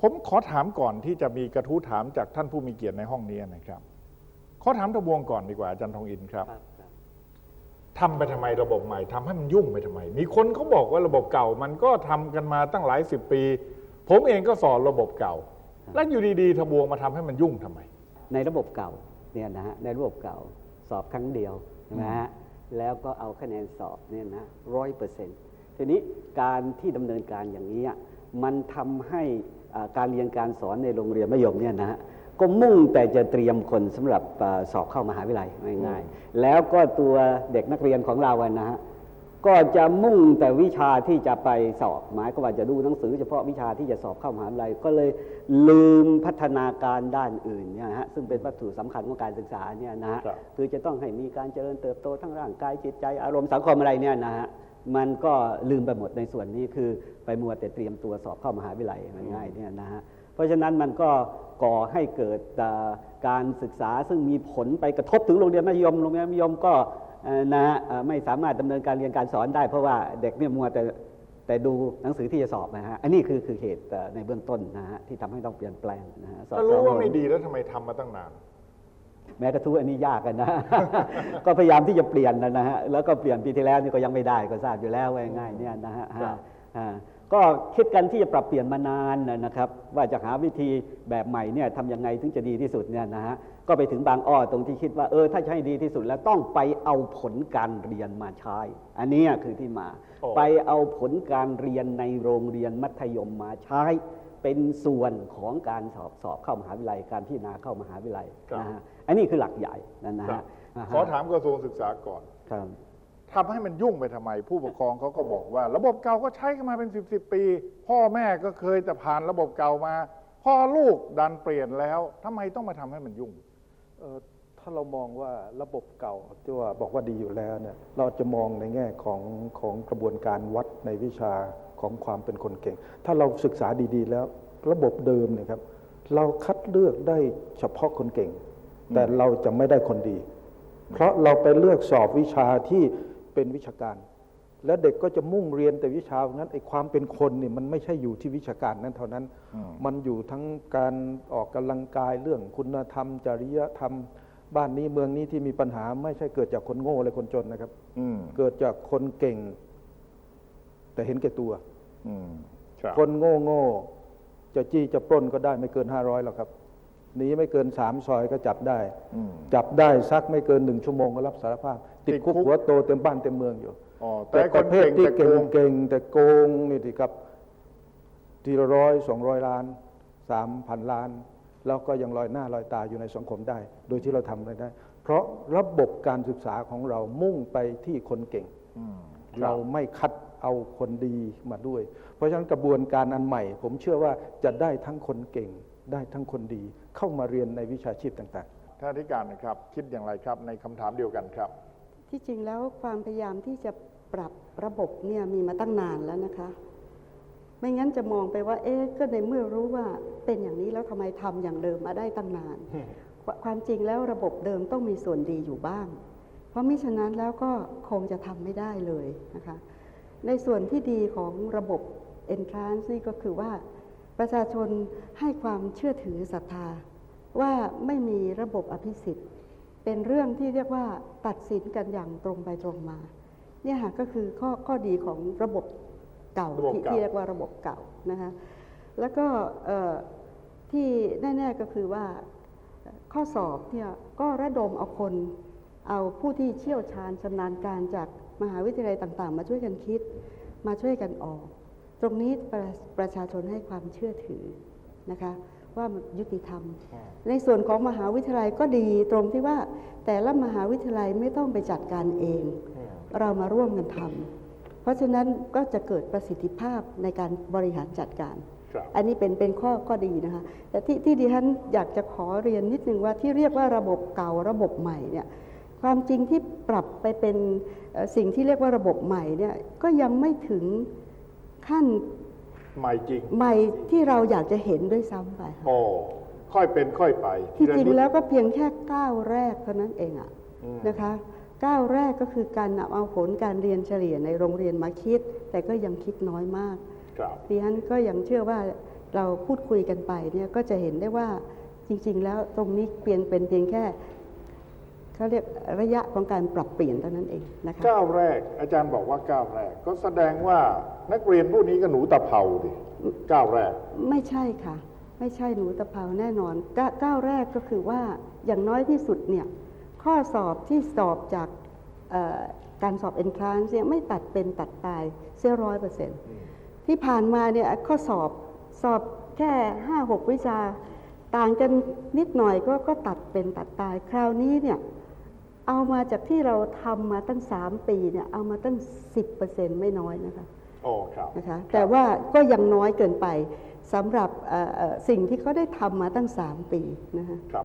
ผมขอถามก่อนที่จะมีกระทู้ถามจากท่านผู้มีเกียรติในห้องนี้นะครับ ขอถามทบวงก่อนดีกว่าอาจารย์ทองอินครับครับครับทำไปทำไมระบบใหม่ทำให้มันยุ่งไปทำไม มีคนเขาบอกว่าระบบเก่ามันก็ทำกันมาตั้งหลายสิบปี ผมเองก็สอนระบบเก่า แล้วอยู่ดีๆทบวงมาทำให้มันยุ่งทำไม ในระบบเก่าเนี่ยนะฮะในระบบเก่าสอบครั้งเดียวใช่ไหมฮะแล้วก็เอาคะแนนสอบเนี่ยนะร้อยเปอร์เซ็นต์ทีนี้การที่ดำเนินการอย่างนี้อะมันทำให้อ่า การเรียนการสอนในโรงเรียนมัธยมเนี่ยนะฮะก็มุ่งแต่จะเตรียมคนสำหรับอ่าสอบเข้ามหาวิทยาลัยง่ายๆแล้วก็ตัวเด็กนักเรียนของเราอะนะฮะก็จะมุ่งแต่วิชาที่จะไปสอบหมายก็ว่าจะดูหนังสือเฉพาะวิชาที่จะสอบเข้ามหาวิทยาลัยก็เลยลืมพัฒนาการด้านอื่นเนี่ยนะฮะซึ่งเป็นวัตถุสำคัญของการศึกษาเนี่ยนะฮะครับคือจะต้องให้มีการเจริญเติบโตทั้งร่างกายจิตใจอารมณ์สังคมอะไรเนี่ยนะฮะ มันก็ลืมไปหมดในส่วนนี้คือไปมัวแต่เตรียมตัวสอบเข้ามหาวิทยาลัยมันง่ายเนี่ยนะฮะเพราะฉะนั้นมันก็ก่อให้เกิดการศึกษาซึ่งมีผลไปกระทบถึงโรงเรียนมัธยมโรงเรียนมัธยมก็นะฮะไม่สามารถดำเนินการเรียนการสอนได้ เพราะว่าเด็กเนี่ยมัวแต่แต่ดูหนังสือที่จะสอบนะฮะ อันนี้คือคือเหตุในเบื้องต้นนะฮะที่ทำให้ต้องเปลี่ยนแปลงนะฮะก็รู้ว่าไม่ดีแล้วทำไมทำมาตั้งนาน แม้กระทู้อันนี้ยากกันนะ ก็พยายามที่จะเปลี่ยนนะนะฮะแล้วก็เปลี่ยนปีที่แล้วนี่ก็ยังไม่ได้ก็ทราบอยู่แล้วว่าง่ายๆเนี่ยนะฮะครับอ่าก็คิดกันที่จะปรับเปลี่ยนมานานนะครับ ว่าจะหาวิธีแบบใหม่เนี่ยทำยังไงถึงจะดีที่สุดเนี่ยนะฮะก็ไปถึงบางอ้อตรงที่คิดว่าเออถ้าจะให้ดีที่สุดแล้วต้องไปเอาผลการเรียนมาใช้ อันเนี้ยคือที่มาโอ้ไปเอาผลการเรียนในโรงเรียนมัธยมมาใช้ เป็นส่วนของการสอบสอบเข้ามหาวิทยาลัยการพิจารณาเข้ามหาวิทยาลัยนะฮะ อันนี้คือหลักใหญ่นั่นนะครัฮะบอ่าฮะขอถามกระทรวงศึกษาก่อนครับทำให้มันยุ่งไปทำไม ผู้ปกครองเขาก็บอกว่า ระบบเก่าก็ใช้กันมาเป็นสิบสิบปี พ่อแม่ก็เคยแต่ผ่านระบบเก่ามา พ่อลูกดันเปลี่ยนแล้วทำไมต้องมาทำให้มันยุ่งเอ่อถ้าเรามองว่าระบบเก่าที่ว่าบอกว่าดีอยู่แล้วเนี่ยเราจะมองในแง่ของของกระบวนการวัดในวิชาของความเป็นคนเก่ง ถ้าเราศึกษาดีๆ แล้ว ระบบเดิมเนี่ยครับเราคัดเลือกได้เฉพาะคนเก่ง แต่เราจะไม่ได้คนดี เพราะเราไปเลือกสอบวิชาที่เป็นวิชาการ และเด็กก็จะมุ่งเรียนแต่วิชานั้นไอ้ความเป็นคนเนี่ยมันไม่ใช่อยู่ที่วิชาการนั้นเท่านั้นอืมมันอยู่ทั้งการออกกำลังกายเรื่องคุณธรรม จริยธรรมบ้านนี้เมืองนี้ที่มีปัญหาไม่ใช่เกิดจากคนโง่และคนจนนะครับอืมเกิดจากคนเก่ง แต่เห็นแก่ตัวอืมครับคนโง่โง่จะจี้จะปล้นก็ได้ไม่เกินห้าร้อยหรอกครับ หนีไม่เกินสามซอยก็จับได้อืมจับได้ซักไม่เกินหนึ่งชั่วโมงก็รับสารภาพ ติดติดคุคุกกหัวโตเต็มบ้านเต็มเมืองอยู่อ๋อแต่แต่คประนเภทเก่งที่แต่โกเก่งงเก่งแต่โกงนี่สิครับ ทีละร้อยสองร้อยล้านสามพันล้าน แล้วก็ยังลอยหน้าลอยตาอยู่ในสังคมได้ โดยที่เราทำอะไรได้ เพราะระบบการศึกษาของเรามุ่งไปที่คนเก่งอืมเราไม่คัดเอาคนดีมาด้วย เพราะฉะนั้นกระบวนการอันใหม่ ผมเชื่อว่าจะได้ทั้งคนเก่ง ได้ทั้งคนดี เข้ามาเรียนในวิชาชีพต่างๆ ท่านอธิการนะครับ คิดอย่างไรครับในคำถามเดียวกันครับ ที่จริงแล้วความพยายามที่จะปรับระบบเนี่ยมีมาตั้งนานแล้วนะคะ ไม่งั้นจะมองไปว่า เอ๊ะก็ในเมื่อรู้ว่าเป็นอย่างนี้แล้วทำไมทำอย่างเดิมมาได้ตั้งนานควความจริงแล้วระบบเดิมต้องมีส่วนดีอยู่บ้าง เพราะมิฉะนั้นแล้วก็คงจะทำไม่ได้เลยนะคะ ในส่วนที่ดีของระบบ entrance นี่ก็คือว่า ประชาชนให้ความเชื่อถือศรัทธา ว่าไม่มีระบบอภิสิทธิ์ เป็นเรื่องที่เรียกว่าตัดสินกันอย่างตรงไปตรงมา เนี่ยค่ะก็คือข้อข้อดีของระบบเก่าระบบที่เก่าที่เรียกว่าระบบเก่านะคะแล้วก็เอ่อที่แน่ ๆก็คือว่าข้อสอบเนี่ยก็ระดมเอาคนเอาผู้ที่เชี่ยวชาญชำนาญการจากมหาวิทยาลัยต่าง ๆ มาช่วยกันคิด มาช่วยกันออก ตรงนี้ประประชาชนให้ความเชื่อถือนะคะว่ามันยุติธรรม ในส่วนของมหาวิทยาลัยก็ดีตรงที่ว่าแต่ละมหาวิทยาลัยไม่ต้องไปจัดการเอง เรามาร่วมกันทำเพราะฉะนั้นก็จะเกิดประสิทธิภาพในการบริหารจัดการครับอันนี้เป็นเป็นข้อก็ดีนะคะ แต่ที่ที่ดิฉันอยากจะขอเรียนนิดนึงว่าที่เรียกว่าระบบเก่าระบบใหม่เนี่ยความจริงที่ปรับไปเป็นเอ่อสิ่งที่เรียกว่าระบบใหม่เนี่ยก็ยังไม่ถึง ขั้นใหม่จริง ใหม่ที่เราอยากจะเห็นด้วยซ้ำไปค่ะโอ้ค่อยเป็นค่อยไปที่ละจริงนิดแล้วก็เพียงแค่ก้าวแรกเท่านั้นเองอะอืมนะคะก้าวแรกก็คือการนำเอาผลการเรียนเฉลี่ยในโรงเรียนมาคิด แต่ก็ยังคิดน้อยมากครับดิฉันก็ยังเชื่อว่าเราพูดคุยกันไปเนี่ยก็จะเห็นได้ว่าจริง ๆ แล้วตรงนี้เปลี่ยนเป็นเพียงแค่ เขาเรียกระยะของการปรับเปลี่ยนเท่านั้นเองนะคะก้าวแรก อาจารย์บอกว่าก้าวแรก ก็แสดงว่านักเรียนพวกนี้ก็หนูตะเภาดิก้าวแรก ไม่ใช่ค่ะ ไม่ใช่หนูตะเภาแน่นอนก้าก้าวแรกก็คือว่าอย่างน้อยที่สุดเนี่ยข้อสอบที่สอบจากเอ่อการสอบ entrance เนี่ยไม่ตัดเป็นตัดตายเสียร้อยเปอร์เซ็นต์ที่ผ่านมาเนี่ยข้อสอบสอบแค่ห้าหกวิชา ต่างกันนิดหน่อยก็ก็ตัดเป็นตัดตายคราวนี้เนี่ย เอามาจากที่เราทำมาตั้ง 3 ปีเนี่ยเอามาตั้ง 10%ไม่น้อยนะคะอ๋อครับนะคะแต่ว่าก็ยังน้อยเกินไปสำหรับเอ่อเอ่อสิ่งที่เขาได้ทำมาตั้ง 3 ปีนะคะครับ